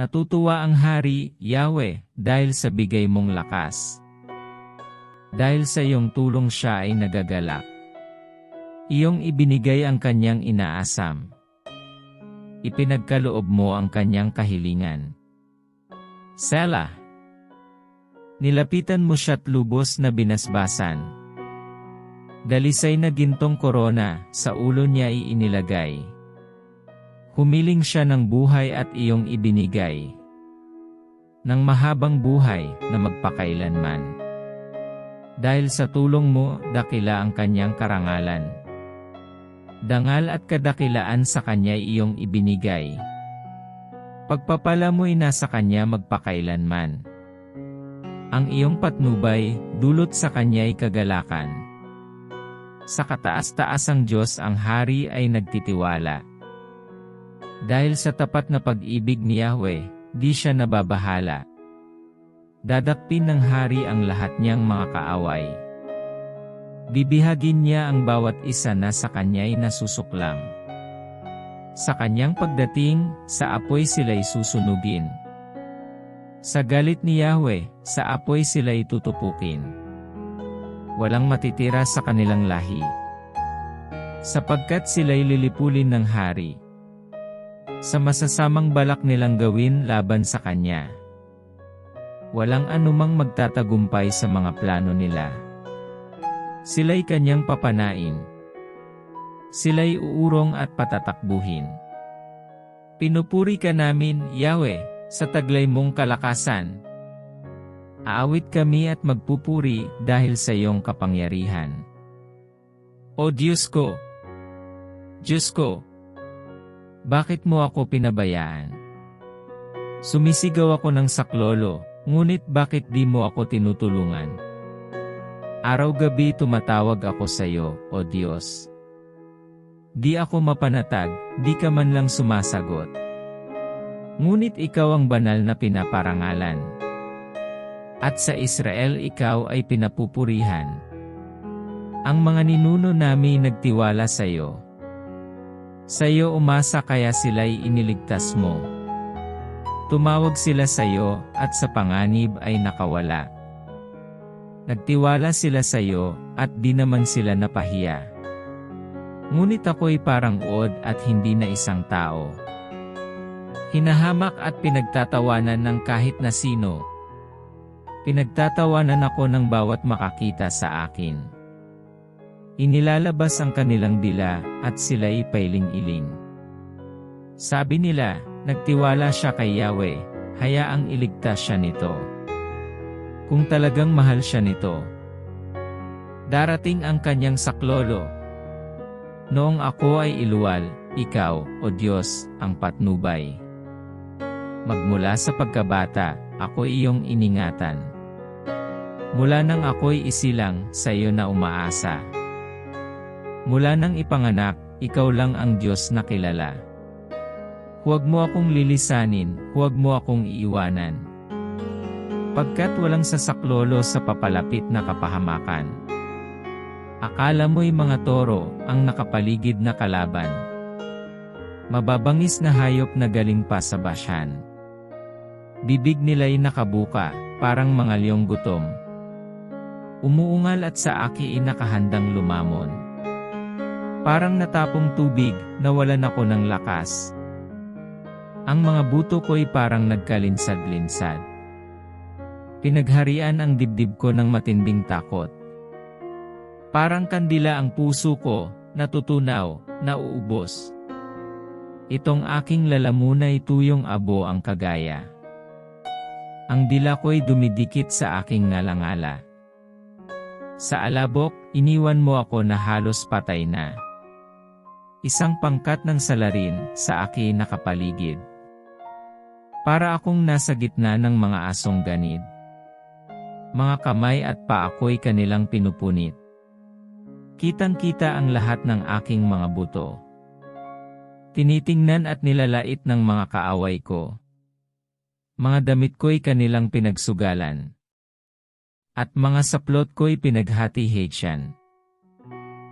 Natutuwa ang hari, Yahweh, dahil sa bigay mong lakas. Dahil sa iyong tulong siya ay nagagalak. Iyong ibinigay ang kanyang inaasam. Ipinagkaloob mo ang kanyang kahilingan. Selah. Nilapitan mo siya't lubos na binasbasan. Dalisay na gintong korona, sa ulo niya ay inilagay. Humiling siya ng buhay at iyong ibinigay. Ng mahabang buhay na magpakailanman. Dahil sa tulong mo, dakila ang kanyang karangalan. Dangal at kadakilaan sa kanya iyong ibinigay. Pagpapala mo'y nasa kanya magpakailanman. Ang iyong patnubay, dulot sa kanya'y kagalakan. Sa kataas-taasang Diyos ang hari ay nagtitiwala. Dahil sa tapat na pag-ibig ni Yahweh, di siya nababahala. Dadakpin ng hari ang lahat niyang mga kaaway. Bibihagin niya ang bawat isa na sa kanya'y nasusuklam. Sa kanyang pagdating, sa apoy sila'y susunugin. Sa galit ni Yahweh, sa apoy sila'y tutupukin. Walang matitira sa kanilang lahi. Sapagkat sila'y lilipulin ng hari. Sa masasamang balak nilang gawin laban sa kanya. Walang anumang magtatagumpay sa mga plano nila. Sila'y kanyang papanain. Sila'y uurong at patatakbuhin. Pinupuri ka namin, Yahweh, sa taglay mong kalakasan. Aawit kami at magpupuri dahil sa iyong kapangyarihan. O Diyos ko! Diyos ko! Bakit mo ako pinabayaan? Sumisigaw ako ng saklolo, ngunit bakit di mo ako tinutulungan? Araw-gabi tumatawag ako sa iyo, O Diyos. Di ako mapanatag, di ka man lang sumasagot. Ngunit ikaw ang banal na pinaparangalan. At sa Israel ikaw ay pinapupurihan. Ang mga ninuno namin nagtiwala sa iyo. Sa iyo umasa kaya sila'y iniligtas mo. Tumawag sila sa iyo at sa panganib ay nakawala. Nagtiwala sila sa iyo at di naman sila napahiya. Ngunit ako'y parang od at hindi na isang tao. Hinahamak at pinagtatawanan ng kahit na sino. Pinagtatawanan ako ng bawat makakita sa akin. Inilalabas ang kanilang dila at sila'y pailing-iling. Sabi nila, nagtiwala siya kay Yahweh, hayaang iligtas siya nito. Kung talagang mahal siya nito. Darating ang kanyang saklolo. Noong ako ay iluwal, ikaw, O Diyos, ang patnubay. Magmula sa pagkabata, ako iyong iningatan. Mula nang ako'y isilang, sa iyo na umaasa. Mula nang ipanganak, ikaw lang ang Diyos na kilala. Huwag mo akong lilisanin, huwag mo akong iiwanan. Pagkat walang sasaklolo sa papalapit na kapahamakan. Akala mo'y mga toro, ang nakapaligid na kalaban. Mababangis na hayop na galing pa sa basyan. Bibig nila'y nakabuka, parang mga liyong gutom. Umuungal at sa aki ay nakahandang lumamon. Parang natapong tubig, nawalan ako ng lakas. Ang mga buto ko'y parang nagkalinsad-linsad. Pinagharian ang dibdib ko ng matinding takot. Parang kandila ang puso ko, natutunaw, nauubos. Itong aking lalamunay tuyong abo ang kagaya. Ang dila ko'y dumidikit sa aking ngalangala. Sa alabok, iniwan mo ako na halos patay na. Isang pangkat ng salarin sa akin nakapaligid. Para akong nasa gitna ng mga asong ganid. Mga kamay at paa ko'y kanilang pinupunit. Kitang-kita ang lahat ng aking mga buto. Tinitingnan at nilalait ng mga kaaway ko. Mga damit ko'y kanilang pinagsugalan. At mga saplot ko'y pinaghati-hatyan.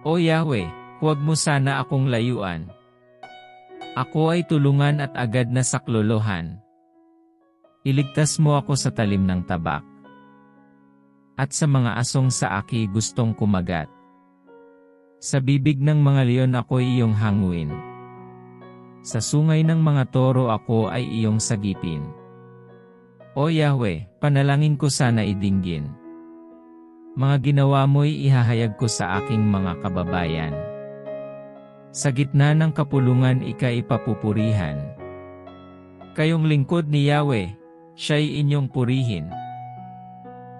O Yahweh, huwag mo sana akong layuan. Ako ay tulungan at agad na saklolohan. Iligtas mo ako sa talim ng tabak. At sa mga asong sa aki gustong kumagat. Sa bibig ng mga leon ako iyong hanguin. Sa sungay ng mga toro ako ay iyong sagipin. O Yahweh, panalangin ko sana idinggin. Mga ginawa mo'y ihahayag ko sa aking mga kababayan. Sa gitna ng kapulungan ika ipapupurihan. Kayong lingkod ni Yahweh, siya'y inyong purihin.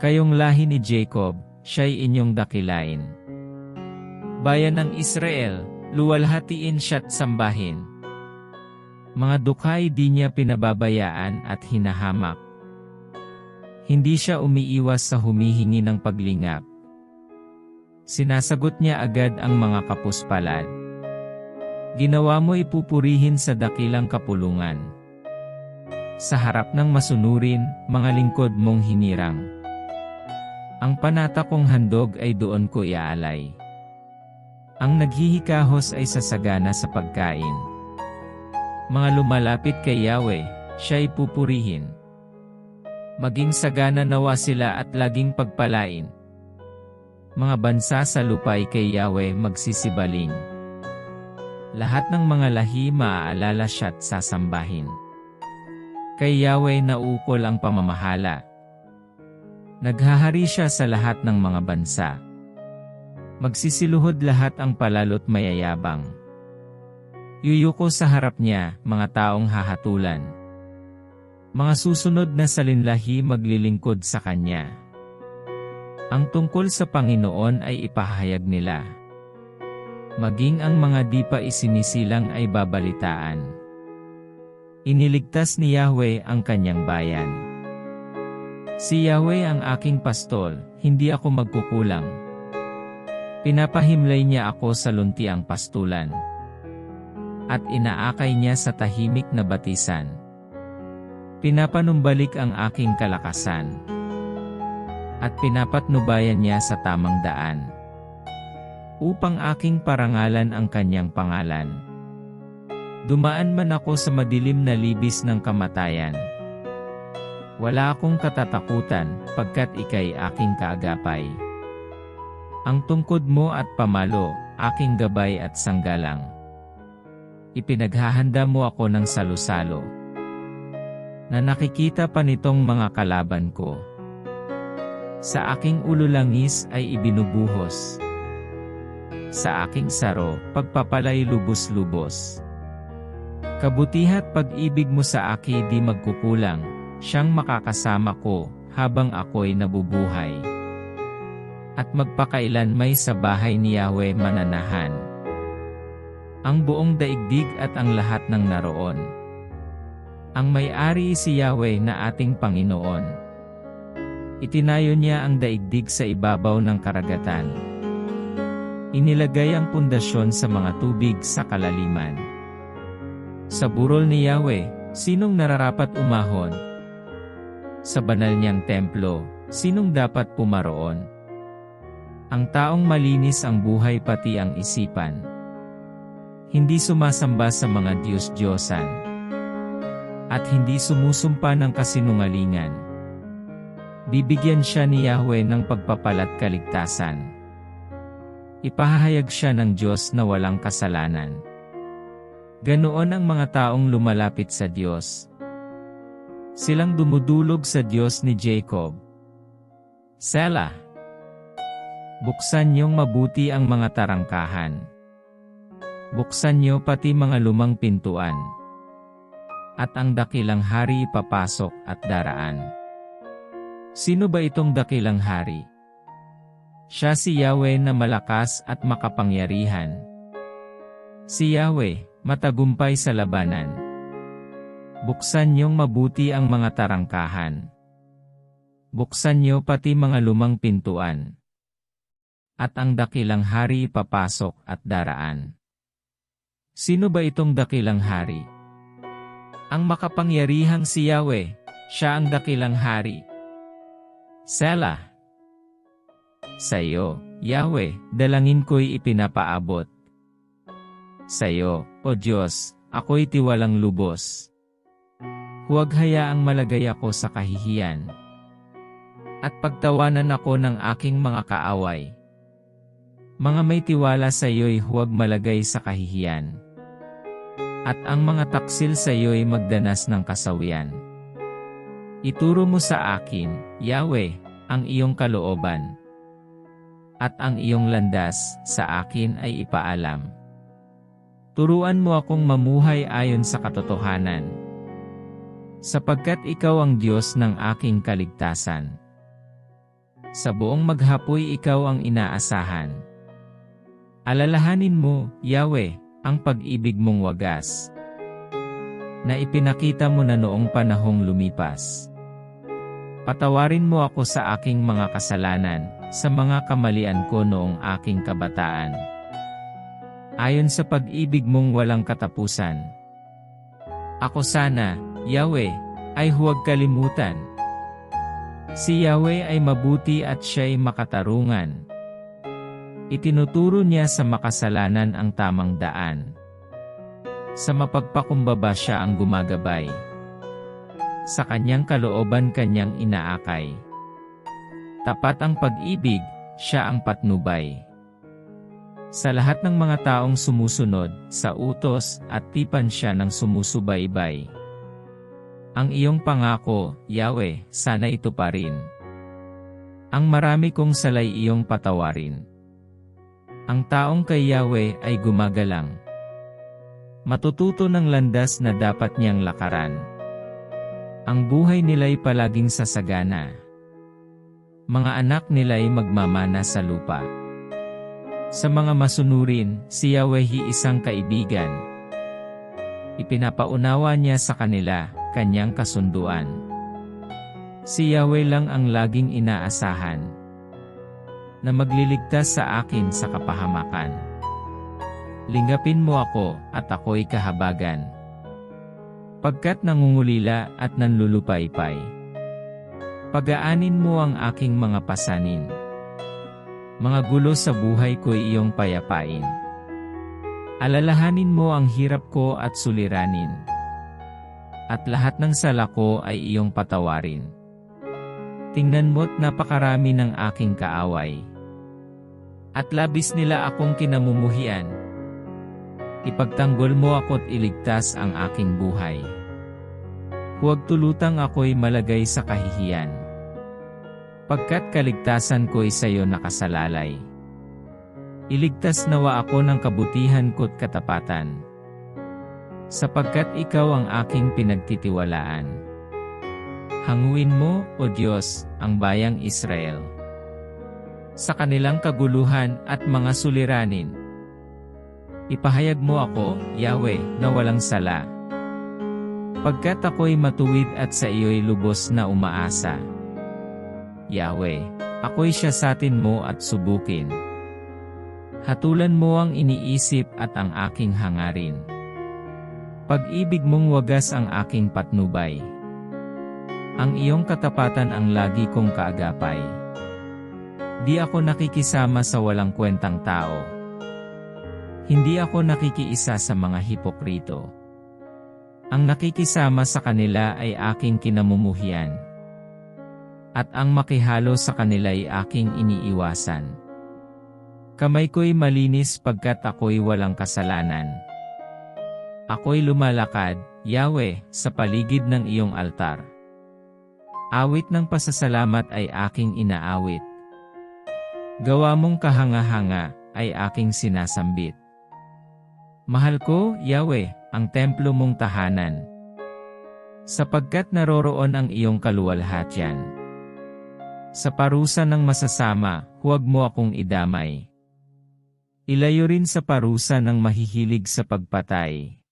Kayong lahi ni Jacob, siya'y inyong dakilain. Bayan ng Israel, luwalhatiin siya't sambahin. Mga dukhay di niya pinababayaan at hinahamak. Hindi siya umiiwas sa humihingi ng paglingap. Sinasagot niya agad ang mga kapuspalad. Ginawa mo ipupurihin sa dakilang kapulungan. Sa harap ng masunurin, mga lingkod mong hinirang. Ang panata kong handog ay doon ko iaalay. Ang naghihikahos ay sasagana sa pagkain. Mga lumalapit kay Yahweh, siya'y pupurihin. Maging sagana nawa sila at laging pagpalain. Mga bansa sa lupay kay Yahweh magsisibaling. Lahat ng mga lahi maaalala siya't sasambahin. Kay Yahweh naukol ang pamamahala. Naghahari siya sa lahat ng mga bansa. Magsisiluhod lahat ang palalot mayayabang. Yuyuko sa harap niya, mga taong hahatulan. Mga susunod na salinlahi maglilingkod sa kanya. Ang tungkol sa Panginoon ay ipahayag nila. Maging ang mga di pa isinisilang ay babalitaan. Iniligtas ni Yahweh ang kanyang bayan. Si Yahweh ang aking pastol, hindi ako magkukulang. Pinapahimlay niya ako sa luntiang pastulan. At inaakay niya sa tahimik na batisan. Pinapanumbalik ang aking kalakasan. At pinapatnubayan niya sa tamang daan. Upang aking parangalan ang kanyang pangalan. Dumaan man ako sa madilim na libis ng kamatayan. Wala akong katatakutan, pagkat ikay aking kaagapay. Ang tungkod mo at pamalo, aking gabay at sanggalang. Ipinaghahanda mo ako ng salusalo. Na nakikita pa nitong mga kalaban ko. Sa aking ulo langis ay ibinubuhos. Sa aking saro, pagpapalay lubos-lubos. Kabutihat pag-ibig mo sa aki di magkukulang, siyang makakasama ko, habang ako'y nabubuhay. At magpakailan may sa bahay ni Yahweh mananahan. Ang buong daigdig at ang lahat ng naroon. Ang may-ari si Yahweh na ating Panginoon. Itinayo niya ang daigdig sa ibabaw ng karagatan. Inilagay ang pundasyon sa mga tubig sa kalaliman. Sa burol ni Yahweh, sinong nararapat umahon? Sa banal niyang templo, sinong dapat pumaroon? Ang taong malinis ang buhay pati ang isipan. Hindi sumasamba sa mga Diyos-Diyosan. At hindi sumusumpa ng kasinungalingan. Bibigyan siya ni Yahweh ng pagpapalat kaligtasan. Ipahahayag siya ng Diyos na walang kasalanan. Ganoon ang mga taong lumalapit sa Diyos. Silang dumudulog sa Diyos ni Jacob. Sela. Buksan niyong mabuti ang mga tarangkahan. Buksan niyo pati mga lumang pintuan. At ang dakilang hari papasok at daraan. Sino ba itong dakilang hari? Siya si Yahweh na malakas at makapangyarihan. Si Yahweh, matagumpay sa labanan. Buksan niyong mabuti ang mga tarangkahan. Buksan niyo pati mga lumang pintuan. At ang dakilang hari papasok at daraan. Sino ba itong dakilang hari? Ang makapangyarihang si Yahweh, siya ang dakilang hari. Sela. Sa iyo, Yahweh, dalangin ko'y ipinapaabot. Sa iyo, O Diyos, ako'y tiwalang lubos. huwag hayaang malagay ako sa kahihiyan. At pagtawanan ako ng aking mga kaaway. Mga may tiwala sa iyo'y huwag malagay sa kahihiyan. At ang mga taksil sa iyo'y magdanas ng kasawian. Ituro mo sa akin, Yahweh, ang iyong kalooban. At ang iyong landas sa akin ay ipaalam. Turuan mo akong mamuhay ayon sa katotohanan. Sapagkat ikaw ang Diyos ng aking kaligtasan. Sa buong maghapoy ikaw ang inaasahan. Alalahanin mo, Yahweh, ang pag-ibig mong wagas. Na ipinakita mo na noong panahong lumipas. Patawarin mo ako sa aking mga kasalanan, sa mga kamalian ko noong aking kabataan. Ayon sa pag-ibig mong walang katapusan. Ako sana, Yahweh, ay huwag kalimutan. Si Yahweh ay mabuti at siya'y makatarungan. Itinuturo niya sa makasalanan ang tamang daan. Sa mapagpakumbaba siya ang gumagabay. Sa kanyang kalooban kanyang inaakay. Tapat ang pag-ibig, siya ang patnubay. Sa lahat ng mga taong sumusunod, sa utos at tipan siya ng sumusubaybay. Ang iyong pangako, Yahweh, sana ito pa rin. Ang marami kong salay iyong patawarin. Ang taong kay Yahweh ay gumagalang. Matututo ng landas na dapat niyang lakaran. Ang buhay nila'y palaging sasagana. Mga anak nila'y magmamana sa lupa. Sa mga masunurin, si Yahweh isang kaibigan. Ipinapaunawa niya sa kanila, kanyang kasunduan. Si Yahweh lang ang laging inaasahan na magliligtas sa akin sa kapahamakan. Lingapin mo ako at ako'y kahabagan. Pagkat nangungulila at nanlulupaypay. Pagaanin mo ang aking mga pasanin. Mga gulo sa buhay ko'y iyong payapain. Alalahanin mo ang hirap ko at suliranin. At lahat ng sala ko ay iyong patawarin. Tingnan mo't napakarami ng aking kaaway. At labis nila akong kinamumuhian. Ipagtanggol mo ako't iligtas ang aking buhay. Huwag tulutang ako'y malagay sa kahihiyan. Pagkat kaligtasan ko'y sa'yo nakasalalay. Iligtas nawa ako ng kabutihan ko't katapatan. Sapagkat ikaw ang aking pinagtitiwalaan. Hanguin mo, O Diyos, ang bayang Israel. Sa kanilang kaguluhan at mga suliranin. Ipahayag mo ako, Yahweh, na walang sala. Pagkat ako'y matuwid at sa iyo'y lubos na umaasa. Yahweh, ako'y siyasatin mo at subukin. Hatulan mo ang iniisip at ang aking hangarin. Pag-ibig mong wagas ang aking patnubay. Ang iyong katapatan ang lagi kong kaagapay. Di ako nakikisama sa walang kwentang tao. Hindi ako nakikiisa sa mga hipokrito. Ang nakikisama sa kanila ay aking kinamumuhian. At ang makihalo sa kanila ay aking iniiwasan. Kamay ko'y malinis pagkat ako'y walang kasalanan. Ako'y lumalakad, Yahweh, sa paligid ng iyong altar. Awit ng pasasalamat ay aking inaawit. Gawa mong kahanga-hanga ay aking sinasambit. Mahal ko, Yahweh, ang templo mong tahanan. Sapagkat naroroon ang iyong kaluwalhatian. Sa parusa ng masasama, huwag mo akong idamay. Ilayo rin sa parusa ng mahihilig sa pagpatay.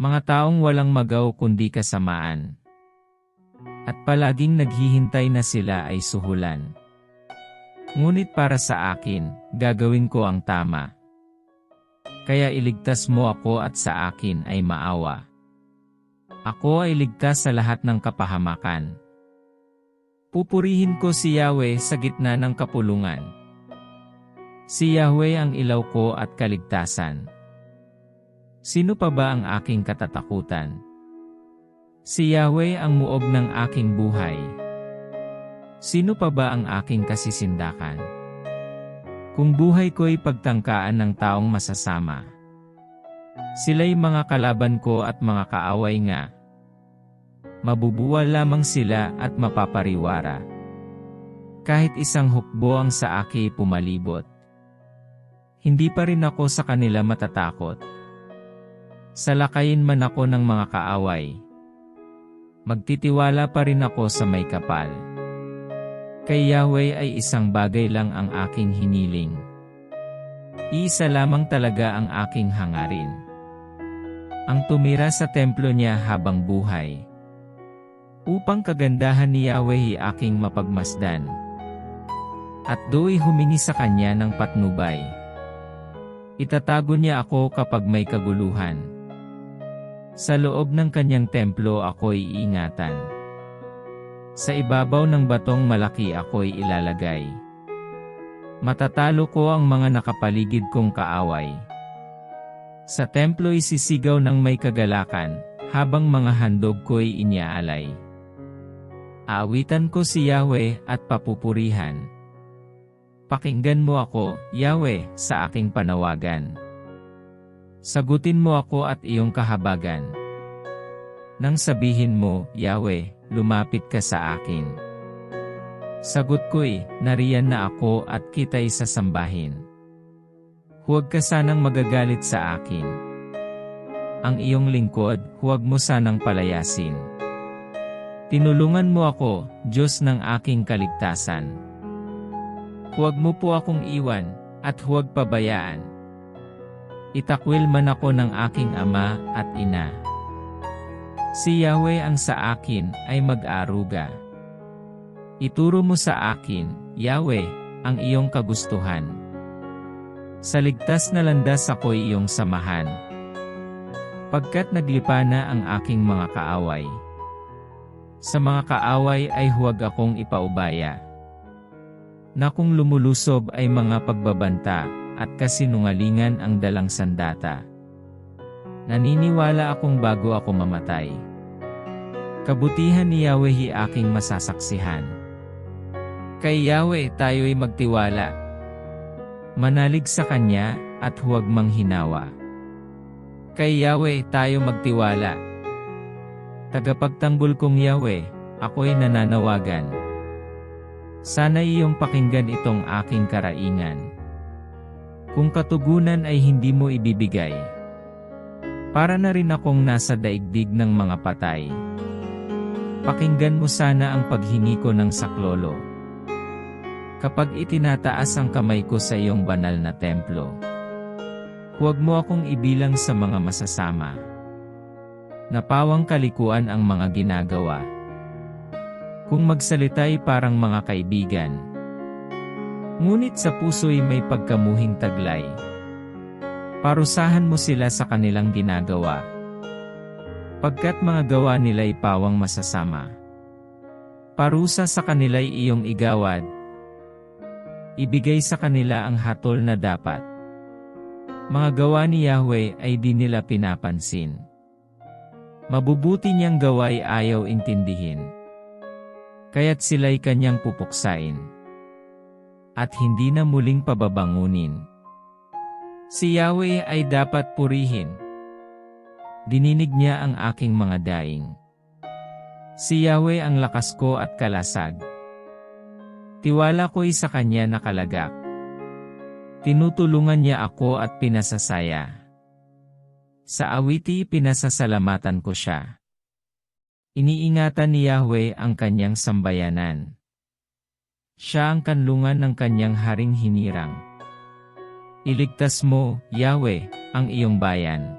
Mga taong walang magaw kundi kasamaan. At palaging naghihintay na sila ay suhulan. Ngunit para sa akin, gagawin ko ang tama. Kaya iligtas mo ako at sa akin ay maawa. Ako ay ligtas sa lahat ng kapahamakan. Pupurihin ko si Yahweh sa gitna ng kapulungan. Si Yahweh ang ilaw ko at kaligtasan. Sino pa ba ang aking katatakutan? Si Yahweh ang muog ng aking buhay. Sino pa ba ang aking kasisindakan? Kung buhay ko'y pagtangkaan ng taong masasama. Sila'y mga kalaban ko at mga kaaway nga. Mabubuwal lamang sila at mapapariwara. Kahit isang hukbo ang sa aki pumalibot. Hindi pa rin ako sa kanila matatakot. Salakayin man ako ng mga kaaway. Magtitiwala pa rin ako sa may kapal. Kay Yahweh ay isang bagay lang ang aking hiniling. Isa lamang talaga ang aking hangarin. Ang tumira sa templo niya habang buhay. Upang kagandahan ni Yahweh aking mapagmasdan. At do'y humingi sa kanya ng patnubay. Itatago niya ako kapag may kaguluhan. Sa loob ng kanyang templo ako'y iingatan. Sa ibabaw ng batong malaki ako'y ilalagay. Matatalo ko ang mga nakapaligid kong kaaway. Sa templo'y sisigaw ng may kagalakan, habang mga handog ko'y inyaalay. Awitan ko si Yahweh at papupurihan. Pakinggan mo ako, Yahweh, sa aking panawagan. Sagutin mo ako at iyong kahabagan. Nang sabihin mo, Yahweh, lumapit ka sa akin. Sagot ko'y, nariyan na ako at kita'y sasambahin. Huwag ka sanang magagalit sa akin. Ang iyong lingkod, huwag mo sanang palayasin. Tinulungan mo ako, Diyos ng aking kaligtasan. Huwag mo po akong iwan, at huwag pabayaan. Itakwil man ako ng aking ama at ina. Si Yahweh ang sa akin ay mag-aruga. Ituro mo sa akin, Yahweh, ang iyong kagustuhan. Sa ligtas na landas ako'y iyong samahan. Pagkat naglipa na ang aking mga kaaway. Sa mga kaaway ay huwag akong ipaubaya. Na kung lumulusob ay mga pagbabanta, at kasinungalingan ang dalang sandata. Naniniwala akong bago ako mamatay. Kabutihan ni Yahweh aking masasaksihan. Kay Yahweh tayo'y magtiwala. Manalig sa Kanya at huwag manghinawa. Kay Yahweh tayo magtiwala. Tagapagtanggol kong Yahweh, ako'y nananawagan. Sana iyong pakinggan itong aking karaingan. Kung katugunan ay hindi mo ibibigay. Para na rin akong nasa daigdig ng mga patay. Pakinggan mo sana ang paghingi ko ng saklolo. Kapag itinataas ang kamay ko sa iyong banal na templo. Huwag mo akong ibilang sa mga masasama. Napawang kalikuan ang mga ginagawa. Kung magsalita'y parang mga kaibigan. Ngunit sa puso'y may pagkamuhing taglay. Parusahan mo sila sa kanilang ginagawa. Pagkat mga gawa nila'y pawang masasama. Parusa sa kanila'y iyong igawad. Ibigay sa kanila ang hatol na dapat. Mga gawa ni Yahweh ay di nila pinapansin. Mabubuti niyang gawa'y ayaw intindihin. Kaya't sila'y kanyang pupuksain. At hindi na muling pababangunin. Si Yahweh ay dapat purihin. Dininig niya ang aking mga daing. Si Yahweh ang lakas ko at kalasag. Tiwala ko'y sa kanya nakalagak. Tinutulungan niya ako at pinasasaya. Sa awiti pinasasalamatan ko siya. Iniingatan ni Yahweh ang kanyang sambayanan. Siya ang kanlungan ng kanyang haring hinirang. Iligtas mo, Yahweh, ang iyong bayan.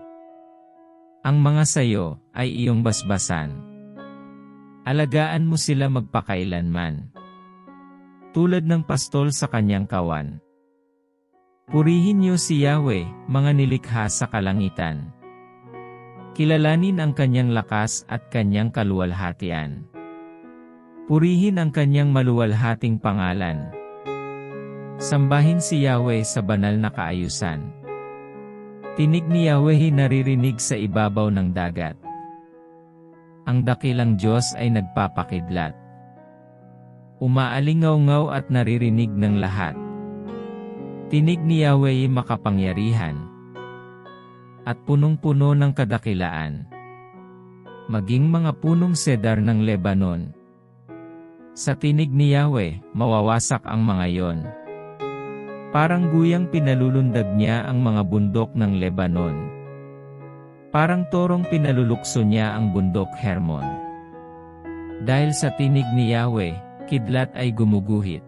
Ang mga sayo ay iyong basbasan. Alagaan mo sila magpakailanman. Tulad ng pastol sa kanyang kawan. Purihin niyo si Yahweh, mga nilikha sa kalangitan. Kilalanin ang kanyang lakas at kanyang kaluwalhatian. Purihin ang kanyang maluwalhating pangalan. Sambahin si Yahweh sa banal na kaayusan. Tinig ni Yahweh naririnig sa ibabaw ng dagat. ang dakilang Diyos ay nagpapakidlat. Umaalingaw-ngaw at naririnig ng lahat. Tinig ni Yahweh makapangyarihan. At punong-puno ng kadakilaan. Maging mga punong sedar ng Lebanon. Sa tinig ni Yahweh, mawawasak ang mga yon. Parang guyang pinalulundag niya ang mga bundok ng Lebanon. Parang torong pinalulukso niya ang bundok Hermon. Dahil sa tinig ni Yahweh, kidlat ay gumuguhit.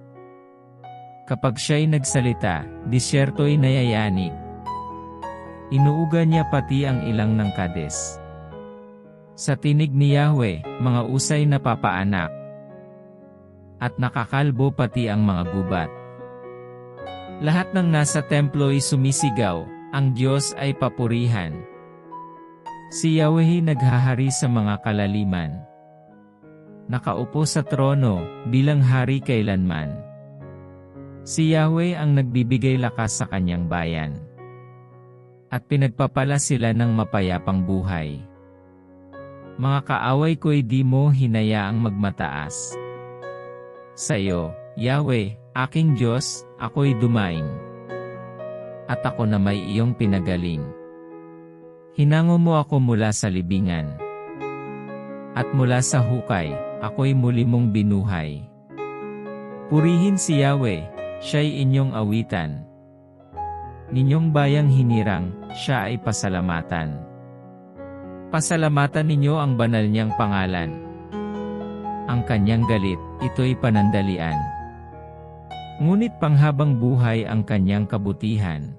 Kapag siya'y nagsalita, disyerto'y nayayanig. Inuuga niya pati ang ilang ng kades. Sa tinig ni Yahweh, mga usay napapaanak. At nakakalbo pati ang mga gubat. Lahat ng nasa templo ay sumisigaw, ang Diyos ay papurihan. Si Yahweh naghahari sa mga kalaliman. Nakaupo sa trono, bilang hari kailanman. Si Yahweh ang nagbibigay lakas sa kanyang bayan. At pinagpapala sila ng mapayapang buhay. Mga kaaway ko'y di mo hinayaang magmataas. Sa iyo, Yahweh, aking Diyos, ako'y dumaing. At ako na may iyong pinagaling. Hinango mo ako mula sa libingan. At mula sa hukay, ako'y muli mong binuhay. Purihin si Yahweh, siya'y inyong awitan. Ninyong bayang hinirang, siya ay pasalamatan. Pasalamatan ninyo ang banal niyang pangalan. Ang kanyang galit, ito'y panandalian. Ngunit panghabang buhay ang kanyang kabutihan.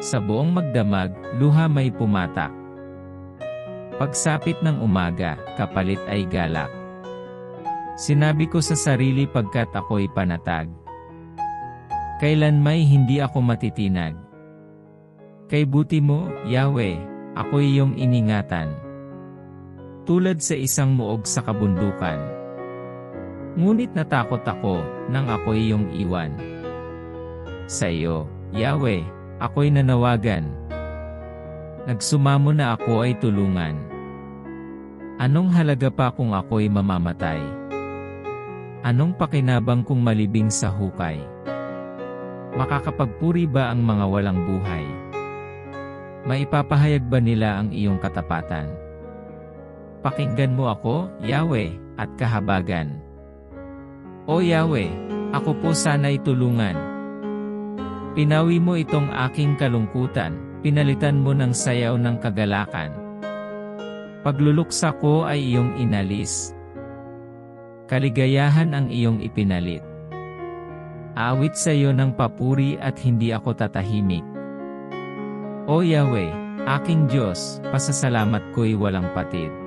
Sa buong magdamag, luha may pumatak. Pagsapit ng umaga, kapalit ay galak. Sinabi ko sa sarili pagkat ako'y panatag. Kailan may hindi ako matitinag. Kay buti mo, Yahweh, ako'y iyong iningatan. Tulad sa isang muog sa kabundukan. Ngunit natakot ako nang ako'y iyong iwan. Sa iyo, Yahweh, ako'y nanawagan. Nagsumamo na ako ay tulungan. Anong halaga pa kung ako'y mamamatay? Anong pakinabang kung malibing sa hukay? Makakapagpuri ba ang mga walang buhay? Maipapahayag ba nila ang iyong katapatan? Pakinggan mo ako, Yahweh, at kahabagan. O Yahweh, ako po sana'y tulungan. Pinawi mo itong aking kalungkutan, pinalitan mo ng sayaw ng kagalakan. Pagluluksa ko ay iyong inalis. Kaligayahan ang iyong ipinalit. Awit sa iyo ng papuri at hindi ako tatahimik. O Yahweh, aking Diyos, pasasalamat ko'y walang patid.